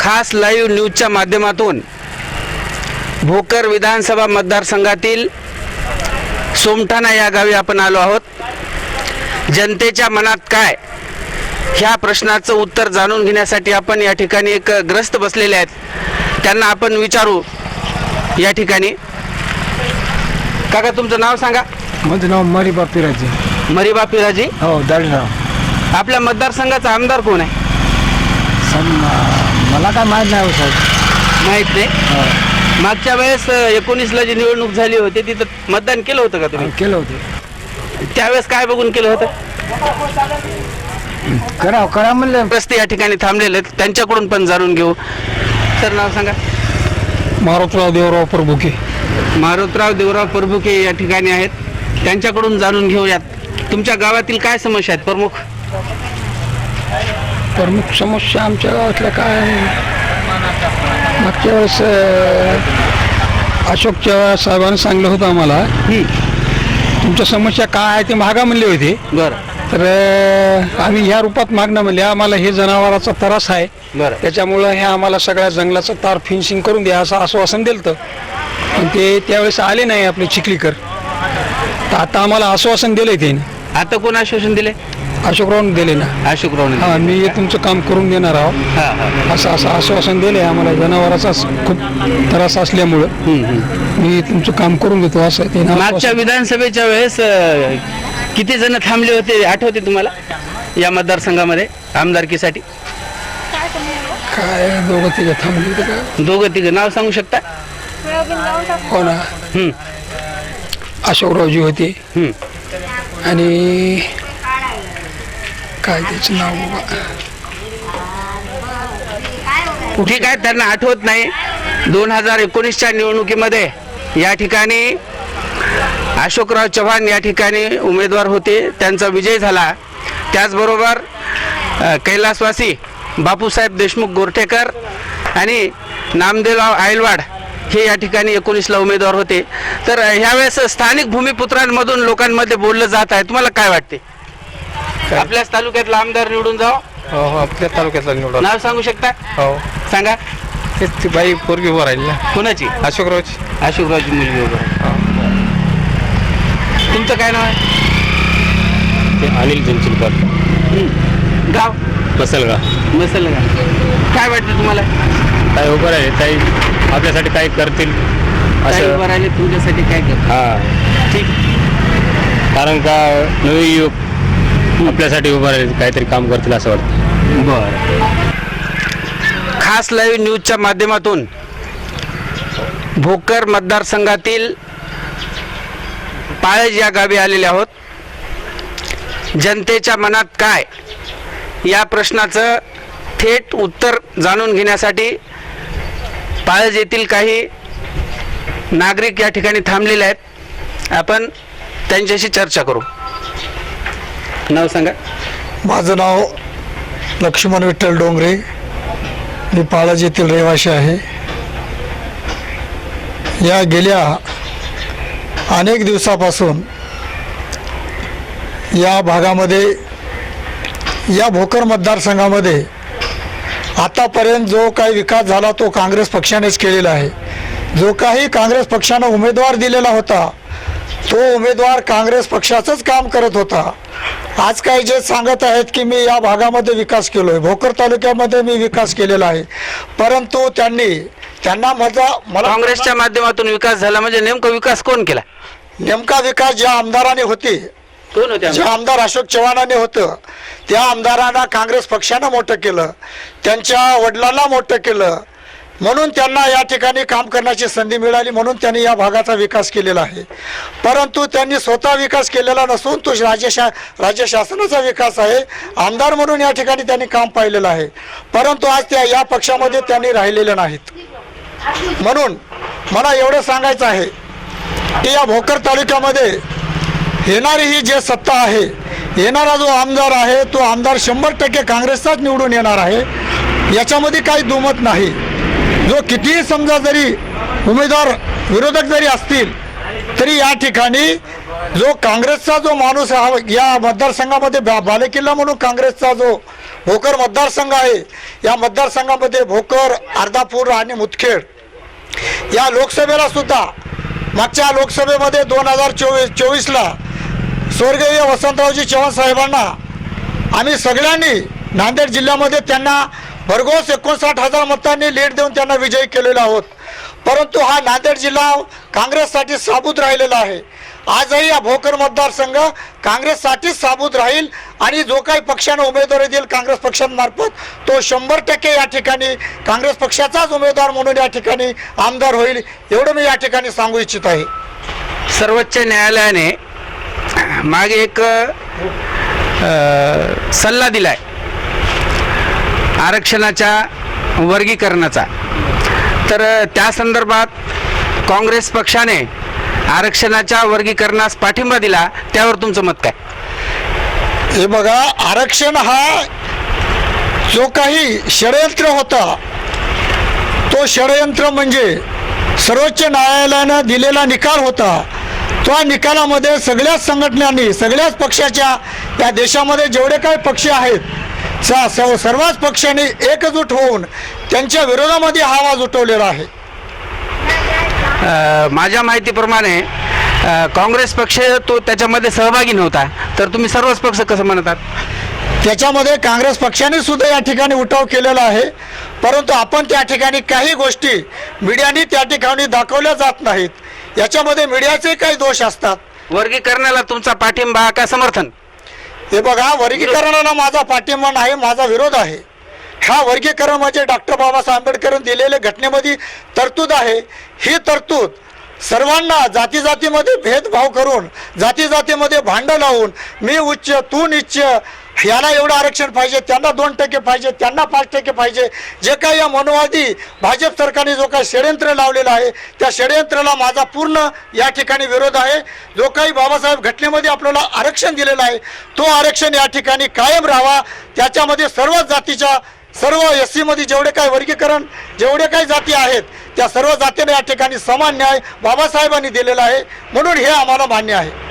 खास लाईव्ह न्यूजच्या माध्यमातून भोकर विधानसभा मतदारसंघातील सोमठाणा या गावी आपण आलो आहोत. जनतेच्या मनात काय? ह्या प्रश्नाचं उत्तर जाणून घेण्यासाठी आपण या ठिकाणी एक ग्रस्त बसलेले आहेत. त्यांना आपण विचारू या ठिकाणी. काका तुमचं नाव सांगा. माझं नाव मारी बापिराजे. मरिबा पिराजी. हो दाढीराव. आपल्या मतदारसंघाचा आमदार कोण आहे? मला काय माहीत नाही हो साहेब. माहीत नाही? हो. मागच्या वेळेस एकोणीसला जी निवडणूक झाली होती तिथं मतदान केलं होतं का तुम्ही? केलं होतं. त्यावेळेस काय बघून केलं होतं? करा करा म्हणलं. रस्ते या ठिकाणी थांबलेले आहेत. त्यांच्याकडून पण जाणून घेऊ. तर नाव सांगा. मारुतराव देवराव प्रभुके. मारुतराव देवराव परबुके या ठिकाणी आहेत. त्यांच्याकडून जाणून घेऊयात. तुमच्या गावातील काय समस्या आहेत प्रमुख? प्रमुख समस्या आमच्या गावातल्या काय मागच्या वेळेस अशोक चव्हाण साहेबांनी सांगलं होतं आम्हाला तुमच्या समस्या काय आहे ते महागा म्हणले होते. बरं. तर आम्ही ह्या रूपात मागणं म्हणले आम्हाला हे जनावराचा त्रास आहे. बरं. त्याच्यामुळं हे आम्हाला सगळ्या जंगलाचं तार फिनिशिंग करून द्या असं आश्वासन दिलं पण ते त्यावेळेस आले नाही आपले चिखलीकर. तर आता आम्हाला आश्वासन दिलंय त्याने. आता कोण आश्वासन दिले अशोकरावने दिले ना. अशोकरावने हा मी हे तुमचं काम करून देणार आहोत. हा हा. असं असं आश्वासन दिलंय आम्हाला जनावराचा खूप त्रास असल्यामुळं. हम्म, हम्म. मी तुमचं काम करून देतो असं त्याने मागच्या विधानसभेच्या वेळेस अं, किती जण थांबले होते आठवते तुम्हाला? या मतदारसंघामध्ये आमदारकीसाठी काय दोघं तिघं थांबले होते का? दोघं तिघं. नाव सांगू शकता? हो ना. हम्म, अशोकरावजी होते. हम्म. आणि काय त्याचं नाव बाबा ठीक आहे त्यांना आठवत नाही. दोन हजार एकोणीसच्या निवडणुकीमध्ये या ठिकाणी अशोकराव चव्हाण या ठिकाणी उमेदवार होते. त्यांचा विजय झाला. त्याचबरोबर कैलासवासी बापूसाहेब देशमुख गोरठेकर आणि नामदेवराव आयलवाड हे या ठिकाणी एकोणीसला उमेदवार होते. तर ह्यावेळेस स्थानिक भूमिपुत्रांमधून लोकांमध्ये बोललं जात आहे. तुम्हाला काय वाटते? आपल्याच तालुक्यातला आमदार निवडून जाओ. हो हो आपल्या तालुक्यातला निवडा नाव सांगू शकता? हो. सांगा. तेच ती बाई पोरगी उभं राहिली ना. कोणाची? अशोकरावची. अशोकरावची मुलगी वगैरे तुमचं काय नाव आहे? ते अनिल चिंचलकर. हं. गाव? बसलगाव. मसल गाव काय वाटतं तुम्हाला? काय उभं राहिले. काही आपल्यासाठी काही करतील. काय उभं असं राहिले तुमच्यासाठी काय करतो हा. ठीक. कारण का नवी युग. आपल्यासाठी उभं राहील काहीतरी काम करतील असं वाटतं. बर. खास लाईव्ह न्यूजच्या माध्यमातून भोकर मतदारसंघातील पाळज या गावी आलेले आहोत. जनतेच्या मनात काय? या प्रश्नाचं थेट उत्तर जाणून घेण्यासाठी पाळज येथील काही नागरिक या ठिकाणी थांबलेले आहेत. आपण त्यांच्याशी चर्चा करू. नाव सांगा. माझं नाव लक्ष्मण विठ्ठल डोंगरे. मी पाळज येथील रहिवासी आहे. या गेल्या अनेक दिवसापासून या भागामध्ये या भोकर मतदारसंघामध्ये आतापर्यंत जो काही विकास झाला तो काँग्रेस पक्षानेच केलेला आहे. जो काही काँग्रेस पक्षानं उमेदवार दिलेला होता तो उमेदवार काँग्रेस पक्षाचंच काम करत होता. आज काही जे सांगत आहेत की मी या भागामध्ये विकास केलोय भोकर तालुक्यामध्ये मी विकास केलेला आहे. परंतु त्यांनी त्यांना माझा मला काँग्रेसच्या माध्यमातून विकास झाला म्हणजे नेमका विकास कोण केला? नेमका विकास ज्या आमदाराने होते कोण होते जे आमदार अशोक चव्हाणाने होतं त्या आमदारांना काँग्रेस पक्षानं मोठं केलं त्यांच्या वडिलांना मोठं केलं म्हणून त्यांना या ठिकाणी काम करण्याची संधी मिळाली म्हणून त्यांनी या भागाचा विकास केलेला आहे. परंतु त्यांनी स्वतः विकास केलेला नसून तो राज्य शा राज्य शासनाचा विकास आहे. आमदार म्हणून या ठिकाणी त्यांनी काम पाहिलेलं आहे. परंतु आज त्या या पक्षामध्ये त्यांनी राहिलेले नाहीत. म्हणून मला एवढं सांगायचं आहे की या भोकर तालुक्यामध्ये येणारी ही जे सत्ता आहे येणारा जो आमदार आहे तो आमदार शंभर टक्के काँग्रेसचाच निवडून येणार आहे. याच्यामध्ये काही दुमत नाही. जो कितीही समजा जरी उमेदवार विरोधक जरी असतील तरी या ठिकाणी जो काँग्रेसचा जो माणूस हा या मतदारसंघामध्ये बा- बालेकिल्ला म्हणून काँग्रेसचा जो भोकर मतदारसंघ आहे या मतदारसंघामध्ये भोकर अर्धापूर आणि मुदखेड या लोकसभेला सुद्धा मागच्या लोकसभेमध्ये दोन हजार चोवीस चोवीसला स्वर्गीय वसंतरावजी चव्हाण साहेबांना आम्ही सगळ्यांनी नांदेड जिल्ह्यामध्ये त्यांना भरघोस एकोणसाठ हजार मतांनी लीड देऊन त्यांना विजयी केलेला आहोत. परंतु हा नांदेड जिल्हा काँग्रेससाठी साबूत राहिलेला आहे. आजही हा भोकर मतदारसंघ काँग्रेससाठीच साबूत राहील आणि जो काही पक्षानं उमेदवारी देईल काँग्रेस पक्षांमार्फत तो शंभर टक्के या ठिकाणी काँग्रेस पक्षाचाच उमेदवार म्हणून या ठिकाणी आमदार होईल एवढं मी या ठिकाणी सांगू इच्छित आहे. सर्वोच्च न्यायालयाने मागे एक सल्ला सल्ला दिलाय. आरक्षणाच्या वर्गीकरणाचा. तर त्या संदर्भात काँग्रेस पक्षाने आरक्षणाच्या वर्गीकरणास पाठिंबा दिला त्यावर तुमचं मत काय? हे बघा आरक्षण हा जो काही षडयंत्र होता तो षडयंत्र म्हणजे सर्वोच्च न्यायालयानं दिलेला निकाल होता त्या निकालामध्ये सगळ्याच संघटनांनी सगळ्याच पक्षाच्या त्या देशामध्ये जेवढे काही पक्ष आहेत स- स- सर्वच पक्षांनी एकजूट होऊन त्यांच्या विरोधामध्ये हा आवाज उठवलेला आहे. माझ्या माहितीप्रमाणे काँग्रेस पक्ष तो त्याच्यामध्ये सहभागी नव्हता. तर तुम्ही सर्वच पक्ष कसं म्हणतात? त्याच्यामध्ये काँग्रेस पक्षाने सुद्धा या ठिकाणी उठाव केलेला आहे. परंतु आपण त्या ठिकाणी काही गोष्टी मीडियाने त्या ठिकाणी दाखवल्या जात नाहीत. याच्यामध्ये मीडियाचे काही दोष असतात. वर्गीकरणाला तुमचा पाठिंबा का समर्थन? हे बघा वर्गीकरणाला माझा पाठिंबा नाही माझा विरोध आहे. ह्या वर्गीकरण म्हणजे डॉक्टर बाबासाहेब आंबेडकरांनी दिलेल्या घटनेमध्ये तरतूद आहे. ही तरतूद सर्वांना जाती जातीमध्ये भेदभाव करून जाती जातीमध्ये भांडं लावून मी उच्च तू निच्च याला एवढं आरक्षण पाहिजे त्यांना दोन टक्के पाहिजे त्यांना पाच टक्के पाहिजे. जे काही या मनोवादी भाजप सरकारने जो काही षडयंत्र लावलेलं आहे त्या षडयंत्राला माझा पूर्ण या ठिकाणी विरोध आहे. जो काही बाबासाहेब घटनेमध्ये आपल्याला आरक्षण दिलेलं आहे तो आरक्षण या ठिकाणी कायम राहावा. त्याच्यामध्ये सर्व जातीच्या सर्व एस सीमध्ये जेवढे काही वर्गीकरण जेवढे काही जाती आहेत त्या सर्व जातीने या ठिकाणी समान न्याय बाबासाहेबांनी दिलेला आहे. म्हणून हे आम्हाला मान्य आहे.